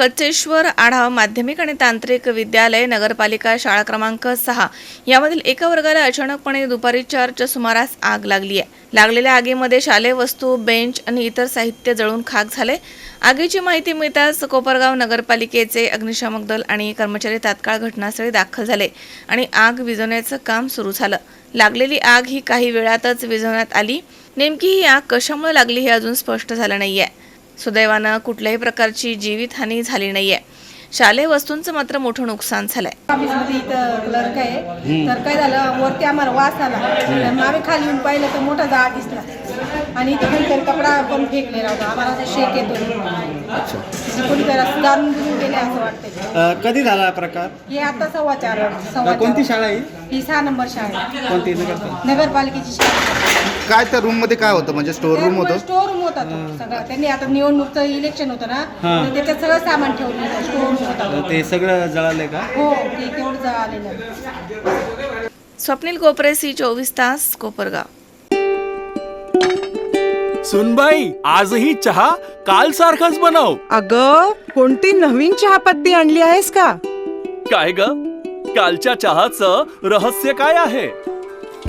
कचेश्वर आढाव माध्यमिक आणि तांत्रिक विद्यालय नगरपालिका शाळा क्रमांक सहा. यामधील एका वर्गाला अचानकपणे दुपारी चारच्या सुमारास आग लागली आहे. लागलेल्या आगीमध्ये शालेय वस्तू बेंच आणि इतर साहित्य जळून खाक झाले. आगीची माहिती मिळताच कोपरगाव नगरपालिकेचे अग्निशामक दल आणि कर्मचारी तात्काळ घटनास्थळी दाखल झाले आणि आग विझवण्याचं काम सुरू झालं. लागलेली आग ही काही वेळातच विझवण्यात आली. नेमकी ही आग कशामुळे लागली हे अजून स्पष्ट झालं नाही आहे सुदैवानं कुठल्याही प्रकारची जीवितहानी झाली नाहीये. शालेय वस्तूंचं मात्र मोठं नुकसान झालंय. ऑफिसमध्ये इथं क्लर्क आहे. तर काय झालं? वरती आम्हाला वास आला. तर मग आम्ही खाली येऊन पाहिलं तर मोठा जाळ दिसला. आणि कोणीतरी कपडा पण फेकलेला होता आम्हाला शेक येतो. कोणीतरी दारून बिरून गेले असं वाटतंय. अ, कधी झाला हा प्रकार? हे आता सव्वा चार सव्वा कोणती चार. शाळा आहे? ही सहा नंबर शाळा आहे. कोणती? नगर नगरपालिकेची शाळा. काय त्या रूममध्ये काय होतं? म्हणजे स्टोर रूम होतं? स्टोर रूम होता तो. सगळं. त्यांनी आता निवडणूकचं इलेक्शन होतं ना हा. तर त्याच्यात सगळं सामान ठेवलं होतं. स्टोर रूम होता तो. ते सगळं जळालंय का? हो ते तेवढं आलेलं आहे. स्वप्नील कोपरे सी चोवीस तास कोपरगाव. सुनबाई आजही चहा काल सारखाच बनव. अग कोणती नवीन चहापत्ती आणली आहेस का? काय ग? कालच्या चहाचं रहस्य काय आहे?